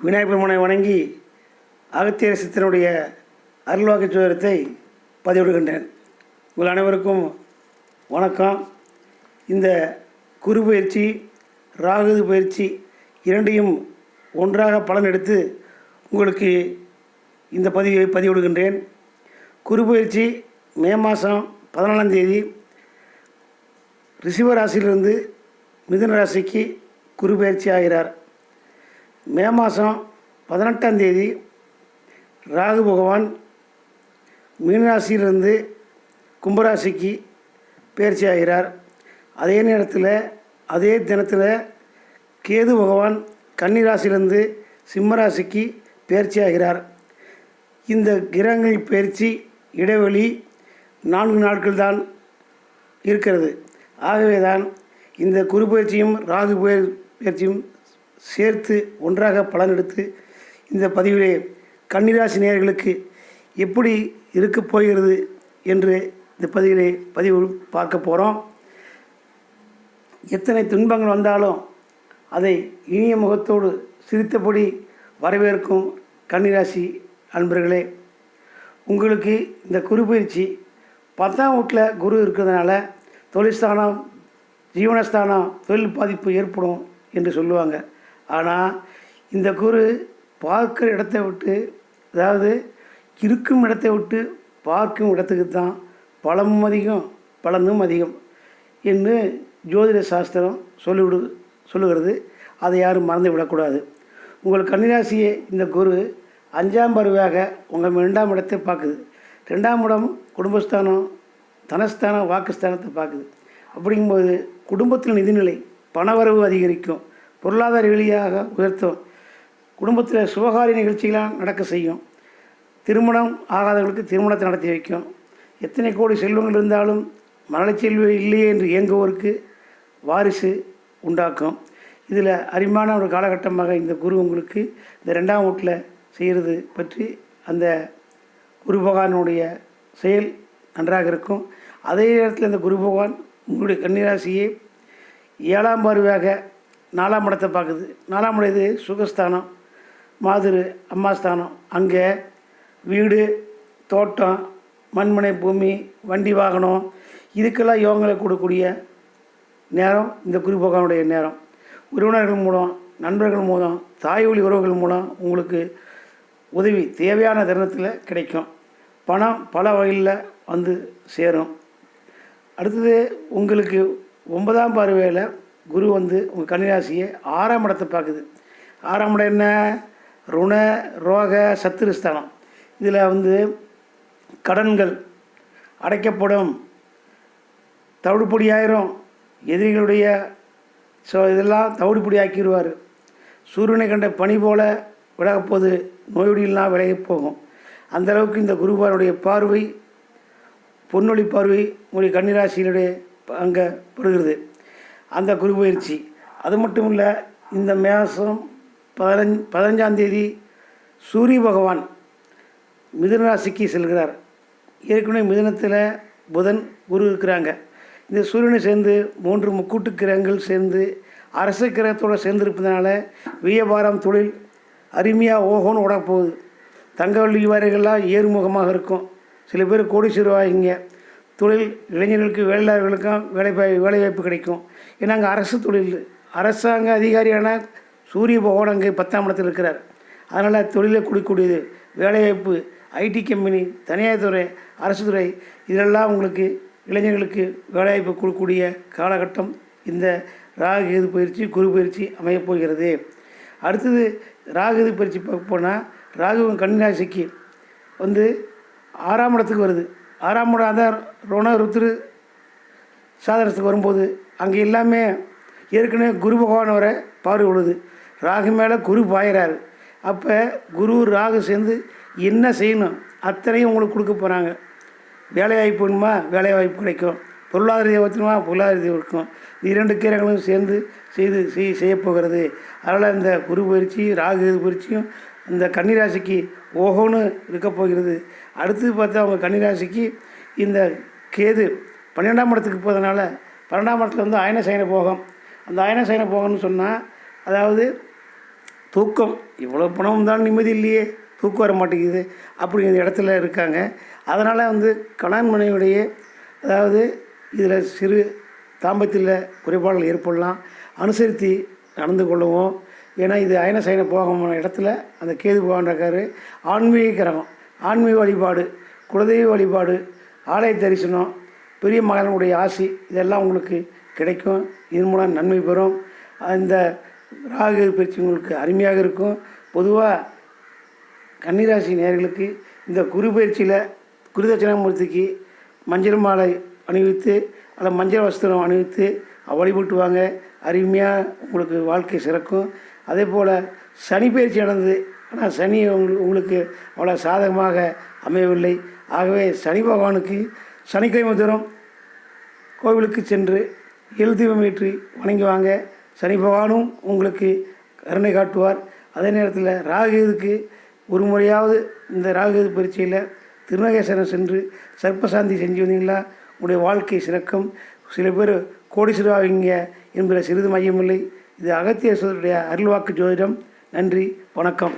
விநாயகர் பெருமானை வணங்கி அகத்தியர் சித்தனுடைய அருள்வாக்கு சுவரத்தை பதிவிடுகின்றேன். உங்கள் அனைவருக்கும் வணக்கம். இந்த குரு பயிற்சி ராகுது பயிற்சி இரண்டையும் ஒன்றாக பலன் எடுத்து உங்களுக்கு இந்த பதிவை பதிவிடுகின்றேன். குரு பயிற்சி மே மாதம் பதினாலாம் தேதி ரிஷிவ ராசியிலிருந்து ராசிக்கு குரு பயிற்சி ஆகிறார். மே மாதம் பதினெட்டாம் தேதி ராகு பகவான் மீனராசியிலிருந்து கும்பராசிக்கு பயிற்சி ஆகிறார். அதே நேரத்தில் அதே தினத்தில் கேது பகவான் கன்னிராசியிலிருந்து சிம்மராசிக்கு பயிற்சி ஆகிறார். இந்த கிரகங்கள் பயிற்சி இடைவெளி நான்கு நாட்கள் தான் இருக்கிறது. ஆகவே தான் இந்த குரு பயிற்சியும் ராகு பயிற்சியும் சேர்த்து ஒன்றாக பலனெடுத்து இந்த பதிவிலே கன்னிராசி நேயர்களுக்கு எப்படி இருக்கப் போகிறது என்று இந்த பதிவிலே பதிவு பார்க்க போகிறோம் எத்தனை துன்பங்கள் வந்தாலும் அதை இனிய முகத்தோடு சிரித்தபடி வரவேற்கும் கன்னிராசி அன்பர்களே உங்களுக்கு இந்த குருபயிற்சி பத்தாம் வீட்டில் குரு இருக்கிறதுனால தொழில்ஸ்தானம் ஜீவனஸ்தானம் தொழில் பாதிப்பு ஏற்படும் என்று சொல்லுவாங்க. ஆனால் இந்த குரு பார்க்குற இடத்தை விட்டு அதாவது இருக்கும் இடத்தை விட்டு பார்க்கும் இடத்துக்கு தான் பலமும் அதிகம் பலனும் அதிகம் என்று ஜோதிட சாஸ்திரம் சொல்லிவிடு சொல்லுகிறது. அதை யாரும் மறந்து விடக்கூடாது. உங்கள் கன்னிராசியை இந்த குரு அஞ்சாம் பருவாக உங்கள் ரெண்டாம் இடத்தை பார்க்குது. ரெண்டாம் இடம் குடும்பஸ்தானம் தனஸ்தானம் வாக்குஸ்தானத்தை பார்க்குது. அப்படிங்கும்போது குடும்பத்தில் நிதிநிலை பணவரவு அதிகரிக்கும். பொருளாதார ரீதியாக உயர்த்தும். குடும்பத்தில் சுபகாரிய நிகழ்ச்சிகளாக நடக்க செய்யும். திருமணம் ஆகாதவர்களுக்கு திருமணத்தை நடத்தி வைக்கும். எத்தனை கோடி செல்வங்கள் இருந்தாலும் மரணச்செல்வம் இல்லையே என்று இயங்குவோருக்கு வாரிசு உண்டாக்கும். இதில் அருமையான ஒரு காலகட்டமாக இந்த குரு உங்களுக்கு இந்த ரெண்டாம் வீட்டில் செய்கிறது பற்றி அந்த குரு பகவானுடைய செயல் நன்றாக இருக்கும். அதே நேரத்தில் இந்த குரு பகவான் உங்களுடைய கன்னிராசியை ஏழாம் பார்வையாக நாலாம் இடத்தை பார்க்குது. நாலாம் இடம் இது சுகஸ்தானம். மாதுரு அம்மாஸ்தானம் அங்கே வீடு தோட்டம் மண்மனை பூமி வண்டி வாகனம் இதுக்கெல்லாம் யோகங்களை கொடுக்கக்கூடிய நேரம் இந்த குரு நேரம். உறவினர்கள் மூலம் நண்பர்கள் மூலம் தாய் வழி உறவுகள் மூலம் உங்களுக்கு உதவி தேவையான தருணத்தில் கிடைக்கும். பணம் பல வகையில் வந்து சேரும். அடுத்தது உங்களுக்கு ஒன்பதாம் பார்வையில் குரு வந்து உங்கள் கன்னிராசியை ஆறாம் இடத்தை பார்க்குது. ஆறாம் இடம் என்ன? ருண ரோக சத்துருஸ்தானம் இதில் வந்து கடன்கள் அடைக்கப்படும். தவிடுபொடி ஆயிரும். எதிரிகளுடைய ஸோ இதெல்லாம் தவிடுபொடி ஆக்கிடுவார் சூரியனை கண்ட பனி போல விலகப்போது நோயொடியெல்லாம் விலகி போகும். அந்த அளவுக்கு இந்த குருபானுடைய பார்வை பொன்னொழி பார்வை உங்களுடைய கன்னிராசியினுடைய அங்கே படுகிறது அந்த குரு பயிற்சி அது மட்டும் இல்லை இந்த மாதம் பதினஞ்ச் பதினஞ்சாந்தேதி சூரிய பகவான் மிதுன ராசிக்கு செல்கிறார். ஏற்கனவே மிதுனத்தில் புதன் குரு இருக்கிறாங்க. இந்த சூரியனை சேர்ந்து மூன்று முக்கூட்டு கிரகங்கள் சேர்ந்து அரச கிரகத்தோடு சேர்ந்துருப்பதனால வியாபாரம் தொழில் அருமையாக ஓஹோன்னு ஓட போகுது. தங்க வாரிகள்லாம் ஏறுமுகமாக இருக்கும். சில பேர் கோடீஸ்வரவாகிங்க தொழில் இளைஞர்களுக்கு வேலையாளர்களுக்கும் வேலை வேலைவாய்ப்பு கிடைக்கும். ஏன்னா அங்கே அரசு தொழில் அரசாங்க அதிகாரியான சூரிய பகவான் அங்கே பத்தாம் இடத்தில் இருக்கிறார். அதனால் தொழிலை கொடுக்கக்கூடியது வேலைவாய்ப்பு ஐடி கம்பெனி தனியார் துறை அரசு துறை இதெல்லாம் உங்களுக்கு இளைஞர்களுக்கு வேலைவாய்ப்பு கொடுக்கக்கூடிய காலகட்டம். இந்த ராகுகேது பயிற்சி குரு பயிற்சி அமையப்போகிறது அடுத்தது ராகுகேது பயிற்சி பார்க்க போனால் ராகுவின் கன்னிராசிக்கு வந்து ஆறாம் இடத்துக்கு வருது. ஆறாம் இடம் தான் ருண ருத்ரு சாதனத்துக்கு வரும்போது அங்கே எல்லாமே ஏற்கனவே குரு பகவான் வர பார்வை விழுது ராகு மேலே குரு பாயிறாரு. அப்போ குரு ராகு சேர்ந்து என்ன செய்யணும்? அத்தனையும் உங்களுக்கு கொடுக்க போகிறாங்க வேலைவாய்ப்பு வேணுமா? வேலைவாய்ப்பு கிடைக்கும். பொருளாதார தேவத்தினுமா பொருளாதார தேவம் இருக்கும். இந்த இரண்டு கீரைகளும் சேர்ந்து செய்து செய் செய்யப்போகிறது அதனால் இந்த குரு பயிற்சி ராகு பயிற்சியும் இந்த கன்னிராசிக்கு ஓஹோன்னு இருக்க போகிறது. அடுத்தது பார்த்தா அவங்க கன்னிராசிக்கு இந்த கேது பன்னிரெண்டாம் இடத்துக்கு போகிறதுனால பன்னெண்டாம் இடத்துல வந்து அயன சயன போகம். அந்த அயன சயன போகம்னு சொன்னால் அதாவது தூக்கம். இவ்வளோ பணம் இருந்தாலும் நிம்மதி இல்லையே. தூக்கம் வர மாட்டேங்குது அப்படிங்கிற இடத்துல இருக்காங்க. அதனால் வந்து கணன்மனையுடைய அதாவது இதில் சிறு தாம்பத்தியில் குறைபாடுகள் ஏற்படலாம். அனுசரித்து நடந்து கொள்ளவும். ஏன்னா இது அயன சயன போகமான இடத்துல அந்த கேது பகவான் ஆன்மீக கிரகம் ஆன்மீக வழிபாடு குலதெய்வ வழிபாடு ஆலய தரிசனம் பெரிய மகனுடைய ஆசி இதெல்லாம் உங்களுக்கு கிடைக்கும். இதன் மூலம் நன்மை பெறும். இந்த ராகு பயிற்சி உங்களுக்கு அருமையாக இருக்கும். பொதுவாக கன்னிராசி நேர்களுக்கு இந்த குரு பயிற்சியில் குருதட்சிணாமூர்த்திக்கு மஞ்சள் மாலை அணிவித்து அல்ல மஞ்சள் வஸ்திரம் அணிவித்து வழிபட்டுவாங்க. அருமையாக உங்களுக்கு வாழ்க்கை சிறக்கும். அதே போல் சனி பயிற்சி நடந்தது. ஆனால் சனி உங்களுக்கு அவ்வளோ சாதகமாக அமையவில்லை. ஆகவே சனி பகவானுக்கு சனிக்கிழமை தூரம் கோவிலுக்கு சென்று எழுதீபம் ஏற்றி வணங்கி வாங்க. சனி பகவானும் உங்களுக்கு கருணை காட்டுவார். அதே நேரத்தில் ராகுகேதுக்கு ஒரு முறையாவது இந்த ராகுகேது பரீட்சையில் திருநகேஸ்வரம் சென்று சர்ப்பசாந்தி செஞ்சு வந்தீங்களா? உங்களுடைய வாழ்க்கை சிறக்கும். சில பேர் கோடீஸ்வராவிங்க என்பதில் சிறிது மையமில்லை. இது அகத்தியேஸ்வரருடைய அருள்வாக்கு ஜோதிடம். நன்றி வணக்கம்.